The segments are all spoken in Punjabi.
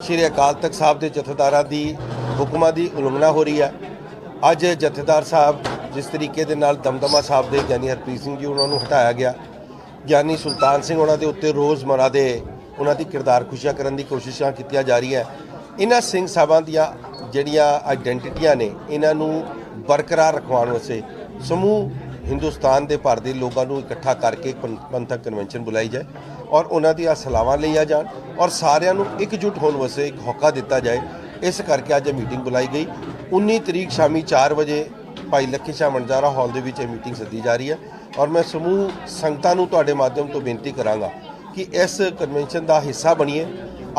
ਸ਼੍ਰੀ ਅਕਾਲ ਤਖਤ ਸਾਹਿਬ ਦੇ ਜਥੇਦਾਰਾਂ ਦੀ ਹੁਕਮਾਂ ਦੀ ਉਲੰਘਣਾ ਹੋ ਰਹੀ ਹੈ। ਅੱਜ ਜਥੇਦਾਰ ਸਾਹਿਬ ਜਿਸ ਤਰੀਕੇ ਦੇ ਨਾਲ ਦਮਦਮਾ ਸਾਹਿਬ ਦੇ ਗਿਆਨੀ ਹਰਪ੍ਰੀਤ ਸਿੰਘ ਜੀ ਉਹਨਾਂ ਨੂੰ ਹਟਾਇਆ ਗਿਆ। ਗਿਆਨੀ ਸੁਲਤਾਨ ਸਿੰਘ ਉਹਨਾਂ ਦੇ ਉੱਤੇ ਰੋਜ਼ਮਰਾ ਦੇ ਉਹਨਾਂ ਦੀ ਕਿਰਦਾਰ ਖੁਸ਼ੀਆਂ ਕਰਨ ਦੀ ਕੋਸ਼ਿਸ਼ਾਂ ਕੀਤੀਆਂ ਜਾ ਰਹੀਆਂ। ਇਹਨਾਂ ਸਿੰਘ ਸਾਹਿਬਾਂ ਦੀਆਂ ਜਿਹੜੀਆਂ ਆਇਡੈਂਟੀਟੀਆਂ ਨੇ, ਇਹਨਾਂ ਨੂੰ ਬਰਕਰਾਰ ਰਖਵਾਉਣ ਵਾਸਤੇ ਸਮੂਹ ਹਿੰਦੁਸਤਾਨ ਦੇ ਭਰ ਦੇ ਲੋਕਾਂ ਨੂੰ ਇਕੱਠਾ ਕਰਕੇ ਪੰ- ਪੰਥਕ ਕਨਵੈਨਸ਼ਨ ਬੁਲਾਈ ਜਾਏ ਔਰ ਉਹਨਾਂ ਦੀਆਂ ਸਲਾਹਾਂ ਲਈਆਂ ਜਾਣ ਔਰ ਸਾਰਿਆਂ ਨੂੰ ਇਕਜੁੱਟ ਹੋਣ ਵਾਸਤੇ ਇੱਕ ਹੋਕਾ ਦਿੱਤਾ ਜਾਏ, ਇਸ ਕਰਕੇ ਅੱਜ ਇਹ ਮੀਟਿੰਗ ਬੁਲਾਈ ਗਈ। 19 ਤਰੀਕ ਸ਼ਾਮੀ 4 ਵਜੇ ਭਾਈ ਲੱਖੀ ਸ਼ਾਹ ਮੰਡਾਰਾ ਹਾਲ ਦੇ ਵਿੱਚ ਇਹ ਮੀਟਿੰਗ ਸੱਦੀ ਜਾ ਰਹੀ ਹੈ ਔਰ ਮੈਂ ਸਮੂਹ ਸੰਗਤਾਂ ਨੂੰ ਤੁਹਾਡੇ ਮਾਧਿਅਮ ਤੋਂ ਬੇਨਤੀ ਕਰਾਂਗਾ ਕਿ ਇਸ ਕਨਵੈਨਸ਼ਨ ਦਾ ਹਿੱਸਾ ਬਣੀਏ।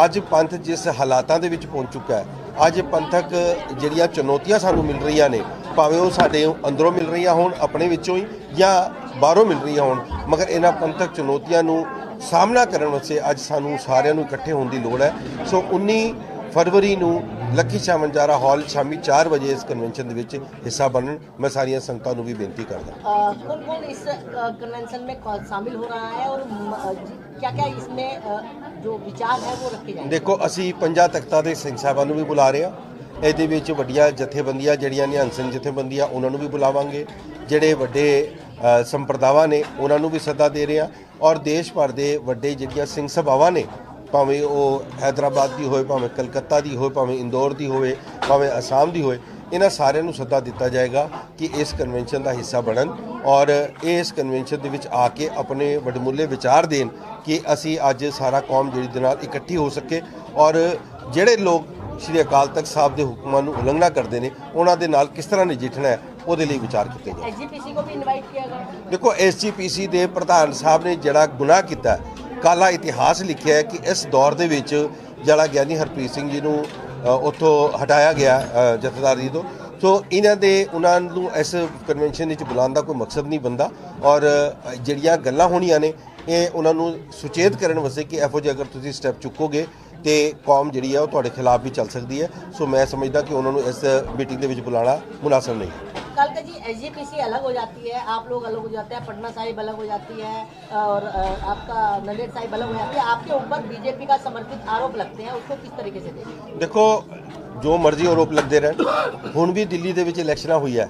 ਅੱਜ ਪੰਥ ਜਿਸ ਹਾਲਾਤਾਂ ਦੇ ਵਿੱਚ ਪਹੁੰਚ ਚੁੱਕਾ ਹੈ, ਅੱਜ ਪੰਥਕ ਜਿਹੜੀਆਂ ਚੁਣੌਤੀਆਂ ਸਾਨੂੰ ਮਿਲ ਰਹੀਆਂ ਨੇ ਭਾਵੇਂ ਉਹ ਸਾਡੇ ਅੰਦਰੋਂ ਮਿਲ ਰਹੀਆਂ ਹੋਣ ਆਪਣੇ ਵਿੱਚੋਂ ਹੀ ਜਾਂ ਬਾਹਰੋਂ ਮਿਲ ਰਹੀਆਂ ਹੋਣ ਮਗਰ ਇਹਨਾਂ ਪੰਥਕ ਚੁਣੌਤੀਆਂ ਨੂੰ ਸਾਹਮਣਾ ਕਰਨ ਵਾਸਤੇ ਅੱਜ ਸਾਨੂੰ ਸਾਰਿਆਂ ਨੂੰ ਇਕੱਠੇ ਹੋਣ ਦੀ ਲੋੜ ਹੈ ਸੋ 19 ਫਰਵਰੀ ਨੂੰ ਲੱਕੀ ਸ਼ਾਹ ਮੰਜਾਰਾ ਹਾਲ ਸ਼ਾਮੀ 4 ਵਜੇ ਇਸ ਕਨਵੈਨਸ਼ਨ ਦੇ ਵਿੱਚ ਹਿੱਸਾ ਬਣਨ ਮੈਂ ਸਾਰੀਆਂ ਸੰਗਤਾਂ ਨੂੰ ਵੀ ਬੇਨਤੀ ਕਰਦਾ कौन कौन इस कन्वेंशन में कौ- शामिल हो रहा है और क्या क्या इसमें अ, जो विचार है वो रखे जाएंगे ਦੇਖੋ ਅਸੀਂ ਪੰਜਾਂ ਤਖਤਾਂ ਦੇ ਸਿੰਘ ਸਾਹਿਬਾਂ ਨੂੰ ਵੀ ਬੁਲਾ ਰਹੇ ਹਾਂ ਇਹਦੇ ਵਿੱਚ ਵੱਡੀਆਂ ਜਥੇਬੰਦੀਆਂ ਜਿਹੜੀਆਂ ਨਿਹੰਗ ਸਿੰਘ ਜਥੇਬੰਦੀਆਂ, ਉਹਨਾਂ ਨੂੰ ਵੀ ਬੁਲਾਵਾਂਗੇ। ਜਿਹੜੇ ਵੱਡੇ ਸੰਪਰਦਾਵਾਂ ਨੇ, ਉਹਨਾਂ ਨੂੰ ਵੀ ਸੱਦਾ ਦੇ ਰਹੇ ਹਾਂ। ਔਰ ਦੇਸ਼ ਭਰ ਦੇ ਵੱਡੇ ਜਿਹੜੀਆਂ ਸਿੰਘ ਸਭਾਵਾਂ ਨੇ, ਭਾਵੇਂ ਉਹ ਹੈਦਰਾਬਾਦ ਦੀ ਹੋਵੇ, ਭਾਵੇਂ ਕਲਕੱਤਾ ਦੀ ਹੋਵੇ, ਭਾਵੇਂ ਇੰਦੌਰ ਦੀ ਹੋਵੇ, ਭਾਵੇਂ ਅਸਾਮ ਦੀ ਹੋਵੇ, ਇਹਨਾਂ ਸਾਰਿਆਂ ਨੂੰ ਸੱਦਾ ਦਿੱਤਾ ਜਾਏਗਾ ਕਿ ਇਸ ਕਨਵੈਨਸ਼ਨ ਦਾ ਹਿੱਸਾ ਬਣਨ ਔਰ ਇਸ ਕਨਵੈਨਸ਼ਨ ਦੇ ਵਿੱਚ ਆ ਕੇ ਆਪਣੇ ਵਡਮੁੱਲੇ ਵਿਚਾਰ ਦੇਣ ਕਿ ਅਸੀਂ ਅੱਜ ਸਾਰਾ ਕੌਮ ਜਿਹੜੀ ਦੇ ਨਾਲ ਇਕੱਠੀ ਹੋ ਸਕੇ ਔਰ ਜਿਹੜੇ ਲੋਕ ਸ੍ਰੀ ਅਕਾਲ ਤਖਤ ਸਾਹਿਬ ਦੇ ਹੁਕਮਾਂ ਨੂੰ ਉਲੰਘਣਾ ਕਰਦੇ ਨੇ ਉਹਨਾਂ ਦੇ ਨਾਲ ਕਿਸ ਤਰ੍ਹਾਂ ਨਜਿੱਠਣਾ ਹੈ ਉਹਦੇ ਲਈ ਵਿਚਾਰ ਕੀਤੇ ਗਏ ਐਸਜੀਪੀਸੀ ਕੋ ਵੀ ਇਨਵਾਈਟ ਕੀਤਾ ਦੇਖੋ ਐਸਜੀਪੀਸੀ ਦੇ ਪ੍ਰਧਾਨ ਸਾਹਿਬ ਨੇ ਜਿਹੜਾ ਗੁਨਾਹ ਕੀਤਾ ਕਾਲਾ ਇਤਿਹਾਸ ਲਿਖਿਆ ਹੈ ਕਿ ਇਸ ਦੌਰ ਦੇ ਵਿੱਚ ਜਿਹੜਾ ਗਿਆਨੀ ਹਰਪ੍ਰੀਤ ਸਿੰਘ ਜੀ ਨੂੰ ਉੱਥੋਂ ਹਟਾਇਆ ਗਿਆ ਜਥੇਦਾਰ ਜੀ ਤੋਂ। ਸੋ ਇਹਨਾਂ ਦੇ ਉਹਨਾਂ ਨੂੰ ਇਸ ਕਨਵੈਨਸ਼ਨ ਵਿੱਚ ਬੁਲਾਉਣ ਦਾ ਕੋਈ ਮਕਸਦ ਨਹੀਂ ਬੰਦਾ ਔਰ ਅ, ਜਿਹੜੀਆਂ ਗੱਲਾਂ ਹੋਣੀਆਂ ਨੇ ਇਹ ਉਹਨਾਂ ਨੂੰ ਸੁਚੇਤ ਕਰਨ ਵਾਸਤੇ ਕਿ ਇਹੋ ਜਿਹੇ ਅਗਰ ਤੁਸੀਂ ਸਟੈਪ ਚੁੱਕੋਗੇ ਤੇ ਕੌਮ ਜਿਹੜੀ ਹੈ ਉਹ ਤੁਹਾਡੇ ਖਿਲਾਫ ਵੀ ਚੱਲ ਸਕਦੀ ਹੈ ਸੋ ਮੈਂ ਸਮਝਦਾ ਕਿ ਉਹਨਾਂ ਨੂੰ ਇਸ ਮੀਟਿੰਗ ਦੇ ਵਿੱਚ ਬੁਲਾਉਣਾ ਮੁਨਾਸਬ ਨਹੀਂ ਹੈ कल का जी एसजीपीसी अलग हो जाती है आप लोग अलग हो जाते हैं पटना साहिब अलग हो जाती है और अ, आपका नंदेड़ साहिब अलग हो जाती है आपके ऊपर बीजेपी का समर्थित आरोप लगते हैं उसको किस तरीके से देखें ਦੇਖੋ ਜੋ ਮਰਜ਼ੀ ਆਰੋਪ ਲੱਗਦੇ ਰਹਿਣ, ਹੁਣ ਵੀ ਦਿੱਲੀ ਦੇ ਵਿੱਚ ਇਲੈਕਸ਼ਨਾਂ ਹੋਈਆਂ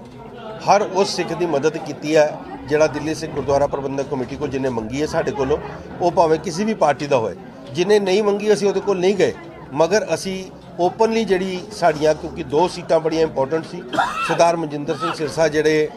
ਹਰ ਉਸ ਸਿੱਖ ਦੀ ਮਦਦ ਕੀਤੀ ਹੈ, ਜਿਹੜਾ ਦਿੱਲੀ ਸਿੱਖ ਗੁਰਦੁਆਰਾ ਪ੍ਰਬੰਧਕ ਕਮੇਟੀ ਕੋਲ ਜਿਹਨੇ ਮੰਗੀ ਹੈ ਸਾਡੇ ਕੋਲੋਂ, ਉਹ ਭਾਵੇਂ ਕਿਸੇ ਵੀ ਪਾਰਟੀ ਦਾ ਹੋਏ। ਜਿਹਨੇ ਨਹੀਂ ਮੰਗੀ, ਅਸੀਂ ਉਹਦੇ ਕੋਲ ਨਹੀਂ ਗਏ। ਮਗਰ ਅਸੀਂ ਓਪਨਲੀ ਜਿਹੜੀ ਸਾਡੀਆਂ, ਕਿਉਂਕਿ ਦੋ ਸੀਟਾਂ ਬੜੀਆਂ ਇੰਪੋਰਟੈਂਟ ਸੀ, ਸਰਦਾਰ ਮਨਜਿੰਦਰ ਸਿੰਘ ਸਿਰਸਾ ਜਿਹੜੇ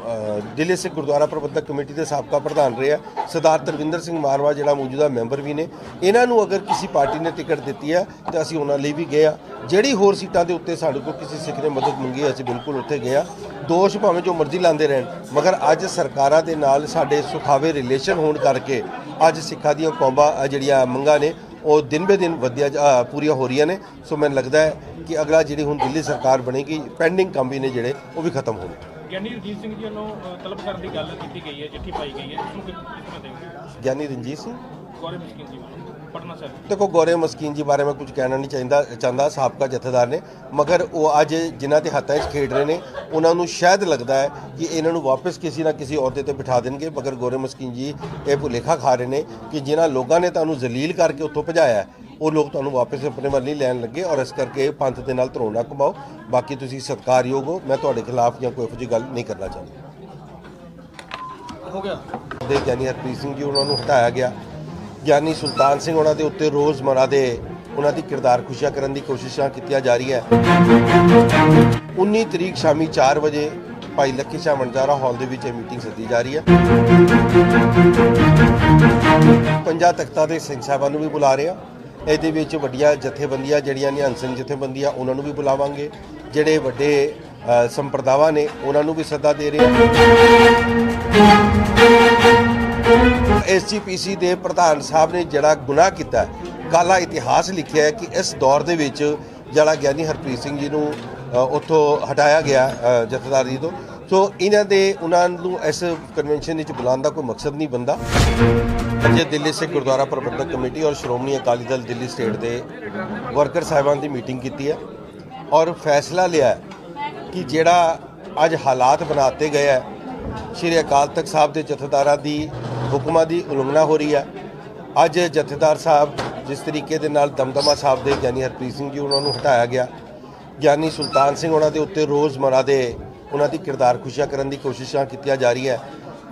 ਅ, ਦਿੱਲੀ ਸਿੱਖ ਗੁਰਦੁਆਰਾ ਪ੍ਰਬੰਧਕ ਕਮੇਟੀ ਦੇ ਸਾਬਕਾ ਪ੍ਰਧਾਨ ਰਹੇ ਆ। ਸਰਦਾਰ ਤਰਵਿੰਦਰ ਸਿੰਘ ਮਾਰਵਾ ਜਿਹੜਾ ਮੌਜੂਦਾ ਮੈਂਬਰ ਵੀ ਨੇ। ਇਹਨਾਂ ਨੂੰ ਅਗਰ ਕਿਸੇ ਪਾਰਟੀ ਨੇ ਟਿਕਟ ਦਿੱਤੀ ਹੈ ਤਾਂ ਅਸੀਂ ਉਹਨਾਂ ਲਈ ਵੀ ਗਏ ਆ। ਜਿਹੜੀ ਹੋਰ ਸੀਟਾਂ ਦੇ ਉੱਤੇ ਸਾਡੇ ਕੋਲ ਕਿਸੇ ਸਿੱਖ ਨੇ ਮਦਦ ਮੰਗੀ ਅਸੀਂ ਬਿਲਕੁਲ ਉੱਥੇ ਗਏ ਆ। ਦੋਸ਼ ਭਾਵੇਂ ਜੋ ਮਰਜ਼ੀ ਲਾਉਂਦੇ ਰਹਿਣ ਮਗਰ ਅੱਜ ਸਰਕਾਰਾਂ ਦੇ ਨਾਲ ਸਾਡੇ ਸੁਖਾਵੇ ਰਿਲੇਸ਼ਨ ਹੋਣ ਕਰਕੇ ਅੱਜ ਸਿੱਖਾਂ ਦੀਆਂ ਕੌਮਾਂ ਜਿਹੜੀਆਂ ਮੰਗਾਂ ਨੇ ਉਹ ਦਿਨ ਬੇ ਦਿਨ ਵਧੀਆ ਪੂਰੀਆਂ ਹੋ ਰਹੀਆਂ ਨੇ। ਸੋ ਮੈਨੂੰ ਲੱਗਦਾ ਹੈ ਕਿ ਅਗਲਾ ਜਿਹੜੀ ਹੁਣ ਦਿੱਲੀ ਸਰਕਾਰ ਬਣੇਗੀ ਪੈਂਡਿੰਗ ਕੰਮ ਵੀ ਨੇ ਜਿਹੜੇ ਉਹ ਵੀ ਖਤਮ ਹੋਣਗੇ। ਗਿਆਨੀ ਰਣਜੀਤ ਸਿੰਘ ਜੀ ਵੱਲੋਂ ਅ, ਤਲਬ ਕਰਨ ਦੀ ਗੱਲ ਕੀਤੀ ਗਈ ਹੈ ਚਿੱਠੀ ਪਾਈ ਗਈ ਹੈ ਇਸ ਨੂੰ ਕਿਸ ਤਰ੍ਹਾਂ ਦੇਖਦੇ ਗਿਆਨੀ ਰਣਜੀਤ ਸਿੰਘ? ਮਿਸਕਿਨ ਜੀ ਵੱਲੋਂ ਪਟਨਾ ਸਾਹਿਬ। ਦੇਖੋ ਗੌਰੇ ਮਸਕੀਨ ਜੀ ਬਾਰੇ ਮੈਂ ਕੁਝ ਕਹਿਣਾ ਨਹੀਂ ਚਾਹੁੰਦਾ ਚਾਹੁੰਦਾ ਸਾਬਕਾ ਜਥੇਦਾਰ ਨੇ ਮਗਰ ਉਹ ਅੱਜ ਜਿਨ੍ਹਾਂ ਦੇ ਹੱਥਾਂ 'ਚ ਖੇਡ ਰਹੇ ਨੇ ਉਹਨਾਂ ਨੂੰ ਸ਼ਾਇਦ ਲੱਗਦਾ ਹੈ ਕਿ ਇਹਨਾਂ ਨੂੰ ਵਾਪਸ ਕਿਸੇ ਨਾ ਕਿਸੇ ਅਹੁਦੇ ਤੇ ਬਿਠਾ ਦੇਣਗੇ ਮਗਰ ਗੌਰੇ ਮਸਕੀਨ ਜੀ ਇਹ ਭੁਲੇਖਾ ਖਾ ਰਹੇ ਨੇ ਕਿ ਜਿਨ੍ਹਾਂ ਲੋਕਾਂ ਨੇ ਤੁਹਾਨੂੰ ਜ਼ਲੀਲ ਕਰਕੇ ਉੱਥੋਂ ਭਜਾਇਆ ਹੈ, ਉਹ ਲੋਕ ਤੁਹਾਨੂੰ ਵਾਪਸ ਆਪਣੇ ਵੱਲ ਨਹੀਂ ਲੈਣ ਲੱਗੇ ਔਰ ਇਸ ਕਰਕੇ ਪੰਥ ਦੇ ਨਾਲ ਧਰੋਂ ਨਾ ਕਮਾਓ। ਬਾਕੀ ਤੁਸੀਂ ਸਤਿਕਾਰਯੋਗ ਹੋ ਮੈਂ ਤੁਹਾਡੇ ਖਿਲਾਫ ਜਾਂ ਕੋਈ ਇਹੋ ਜਿਹੀ ਗੱਲ ਨਹੀਂ ਕਰਨਾ ਚਾਹੁੰਦਾ। ਹੋ ਗਿਆ। ਦੇ ਗਿਆਨੀ ਹਰਪ੍ਰੀਤ ਸਿੰਘ ਜੀ ਉਹਨਾਂ ਨੂੰ ਹਟਾਇਆ ਗਿਆ। ਗਿਆਨੀ ਸੁਲਤਾਨ ਸਿੰਘ ਉਹਨਾਂ ਦੇ ਉੱਤੇ ਰੋਜ਼ਮਰਾ ਦੇ ਉਹਨਾਂ ਦੀ ਕਿਰਦਾਰ ਖੁਸ਼ੀਆਂ ਕਰਨ ਦੀ ਕੋਸ਼ਿਸ਼ਾਂ ਕੀਤੀਆਂ ਜਾ ਰਹੀਆਂ। 19 ਤਰੀਕ ਸ਼ਾਮੀ 4 ਵਜੇ ਭਾਈ ਲੱਕੀ ਸ਼ਾਹ ਮੰਡਾਰਾ ਹਾਲ ਦੇ ਵਿੱਚ ਇਹ ਮੀਟਿੰਗ ਸੱਦੀ ਜਾ ਰਹੀ ਹੈ। ਪੰਜਾਂ ਤਖਤਾਂ ਦੇ ਸਿੰਘ ਸਾਹਿਬਾਂ ਨੂੰ ਵੀ ਬੁਲਾ ਰਹੇ ਹਾਂ। ਇਹਦੇ ਵਿੱਚ ਵੱਡੀਆਂ ਜਥੇਬੰਦੀਆਂ ਜਿਹੜੀਆਂ ਨਿਹੰਗ ਸਿੰਘ ਜਥੇਬੰਦੀਆਂ, ਉਹਨਾਂ ਨੂੰ ਵੀ ਬੁਲਾਵਾਂਗੇ। ਜਿਹੜੇ ਵੱਡੇ ਸੰਪਰਦਾਵਾਂ ਨੇ, ਉਹਨਾਂ ਨੂੰ ਵੀ ਸੱਦਾ ਦੇ ਰਹੇ ਹਾਂ। ਐਸਜੀਪੀਸੀ ਦੇ ਪ੍ਰਧਾਨ ਸਾਹਿਬ ਨੇ ਜਿਹੜਾ ਗੁਨਾਹ ਕੀਤਾ ਕਾਲਾ ਇਤਿਹਾਸ ਲਿਖਿਆ ਹੈ ਕਿ ਇਸ ਦੌਰ ਦੇ ਵਿੱਚ ਜਿਹੜਾ ਗਿਆਨੀ ਹਰਪ੍ਰੀਤ ਸਿੰਘ ਜੀ ਨੂੰ ਉੱਥੋਂ ਹਟਾਇਆ ਗਿਆ ਅ, ਜਥੇਦਾਰੀ ਤੋਂ। ਸੋ ਇਹਨਾਂ ਦੇ ਉਹਨਾਂ ਨੂੰ ਇਸ ਕਨਵੈਨਸ਼ਨ ਵਿੱਚ ਬੁਲਾਉਣ ਦਾ ਕੋਈ ਮਕਸਦ ਨਹੀਂ ਬੰਦਾ ਅੱਜ ਦਿੱਲੀ ਸਿੱਖ ਗੁਰਦੁਆਰਾ ਪ੍ਰਬੰਧਕ ਕਮੇਟੀ ਔਰ ਸ਼੍ਰੋਮਣੀ ਅਕਾਲੀ ਦਲ ਦਿੱਲੀ ਸਟੇਟ ਦੇ ਵਰਕਰ ਸਾਹਿਬਾਨ ਦੀ ਮੀਟਿੰਗ ਕੀਤੀ ਹੈ ਔਰ ਫੈਸਲਾ ਲਿਆ ਕਿ ਜਿਹੜਾ ਅੱਜ ਹਾਲਾਤ ਬਣਾਤੇ ਗਏ ਹੈ ਸ਼੍ਰੀ ਅਕਾਲ ਤਖਤ ਸਾਹਿਬ ਦੇ ਜਥੇਦਾਰਾਂ ਦੀ ਹੁਕਮਾਂ ਦੀ ਉਲੰਘਣਾ ਹੋ ਰਹੀ ਹੈ ਅੱਜ ਜਥੇਦਾਰ ਸਾਹਿਬ ਜਿਸ ਤਰੀਕੇ ਦੇ ਨਾਲ ਦਮਦਮਾ ਸਾਹਿਬ ਦੇ ਗਿਆਨੀ ਹਰਪ੍ਰੀਤ ਸਿੰਘ ਜੀ ਉਹਨਾਂ ਨੂੰ ਹਟਾਇਆ ਗਿਆ। ਗਿਆਨੀ ਸੁਲਤਾਨ ਸਿੰਘ ਉਹਨਾਂ ਦੇ ਉੱਤੇ ਰੋਜ਼ਮਰਾ ਦੇ ਉਹਨਾਂ ਦੀ ਕਿਰਦਾਰ ਖੁਸ਼ੀਆਂ ਕਰਨ ਦੀ ਕੋਸ਼ਿਸ਼ਾਂ ਕੀਤੀਆਂ ਜਾ ਰਹੀ ਹੈ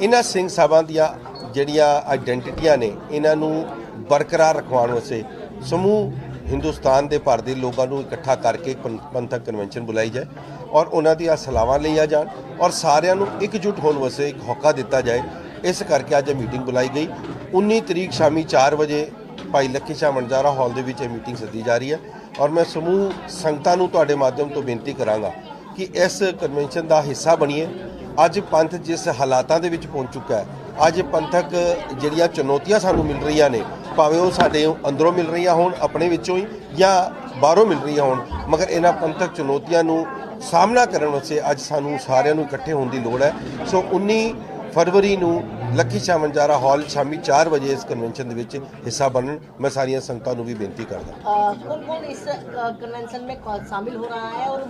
ਇਹਨਾਂ ਸਿੰਘ ਸਾਹਿਬਾਂ ਦੀਆਂ ਜਿਹੜੀਆਂ ਆਇਡੈਂਟੀਟੀਆਂ ਨੇ, ਇਹਨਾਂ ਨੂੰ ਬਰਕਰਾਰ ਰਖਵਾਉਣ ਵਾਸਤੇ ਸਮੂਹ ਹਿੰਦੁਸਤਾਨ ਦੇ ਭਾਰਤੀ ਲੋਕਾਂ ਨੂੰ ਇਕੱਠਾ ਕਰਕੇ ਪੰ- ਪੰਥਕ ਕਨਵੈਨਸ਼ਨ ਬੁਲਾਈ ਜਾਏ ਔਰ ਉਹਨਾਂ ਦੀਆਂ ਸਲਾਹਾਂ ਲਈਆਂ ਜਾਣ ਔਰ ਸਾਰਿਆਂ ਨੂੰ ਇਕਜੁੱਟ ਹੋਣ ਵਾਸਤੇ ਇੱਕ ਹੋਕਾ ਦਿੱਤਾ ਜਾਏ। ਇਸ ਕਰਕੇ ਅੱਜ ਇਹ ਮੀਟਿੰਗ ਬੁਲਾਈ ਗਈ। 19 ਤਰੀਕ ਸ਼ਾਮੀ 4 ਵਜੇ ਭਾਈ ਲੱਖੀ ਸ਼ਾਹ ਮਣਜਾਰਾ ਹਾਲ ਦੇ ਵਿੱਚ ਇਹ ਮੀਟਿੰਗ ਸੱਦੀ ਜਾ ਰਹੀ ਹੈ ਔਰ ਮੈਂ ਸਮੂਹ ਸੰਗਤਾਂ ਨੂੰ ਤੁਹਾਡੇ ਮਾਧਿਅਮ ਤੋਂ ਬੇਨਤੀ ਕਰਾਂਗਾ ਕਿ ਇਸ ਕਨਵੈਨਸ਼ਨ ਦਾ ਹਿੱਸਾ ਬਣੀਏ। ਅੱਜ ਪੰਥ ਜਿਸ ਹਾਲਾਤਾਂ ਦੇ ਵਿੱਚ ਪਹੁੰਚ ਚੁੱਕਾ ਹੈ, ਅੱਜ ਪੰਥਕ ਜਿਹੜੀਆਂ ਚੁਣੌਤੀਆਂ ਸਾਨੂੰ ਮਿਲ ਰਹੀਆਂ ਨੇ, ਭਾਵੇਂ ਉਹ ਸਾਡੇ ਅੰਦਰੋਂ ਮਿਲ ਰਹੀਆਂ ਹੋਣ, ਆਪਣੇ ਵਿੱਚੋਂ ਹੀ ਜਾਂ ਬਾਹਰੋਂ ਮਿਲ ਰਹੀਆਂ ਹੋਣ, ਮਗਰ ਇਹਨਾਂ ਪੰਥਕ ਚੁਣੌਤੀਆਂ ਨੂੰ ਸਾਹਮਣਾ ਕਰਨ ਵਾਸਤੇ ਅੱਜ ਸਾਨੂੰ ਸਾਰਿਆਂ ਨੂੰ ਇਕੱਠੇ ਹੋਣ ਦੀ ਲੋੜ ਹੈ। ਸੋ 19 ਫਰਵਰੀ ਨੂੰ ਲੱਖੀ ਸ਼ਾਹ ਮੰਜਾਰਾ ਹਾਲ ਸ਼ਾਮੀ 4 ਵਜੇ ਇਸ ਕਨਵੈਨਸ਼ਨ ਦੇ ਵਿੱਚ ਹਿੱਸਾ ਬਣਨ ਮੈਂ ਸਾਰੀਆਂ ਸੰਗਤਾਂ ਨੂੰ ਵੀ ਬੇਨਤੀ ਕਰਦਾ कौन कौन इस कन्वेंशन में कौन- शामिल हो रहा है और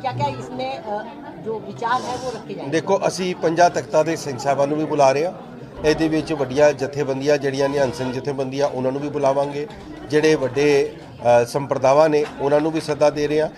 क्या क्या इसमें अ, जो विचार है वो रखे जाएंगे ਦੇਖੋ ਅਸੀਂ ਪੰਜਾਂ ਤਖਤਾਂ ਦੇ ਸਿੰਘ ਸਾਹਿਬਾਂ ਨੂੰ ਵੀ ਬੁਲਾ ਰਹੇ ਹਾਂ ਇਹਦੇ ਵਿੱਚ ਵੱਡੀਆਂ ਜਥੇਬੰਦੀਆਂ ਜਿਹੜੀਆਂ ਨਿਹੰਗ ਸਿੰਘ ਜਥੇਬੰਦੀਆਂ ਉਹਨਾਂ ਨੂੰ ਵੀ ਬੁਲਾਵਾਂਗੇ ਜਿਹੜੇ ਵੱਡੇ ਅ, ਸੰਪਰਦਾਵਾਂ ਨੇ ਉਹਨਾਂ ਨੂੰ ਵੀ ਸੱਦਾ ਦੇ ਰਹੇ ਹਾਂ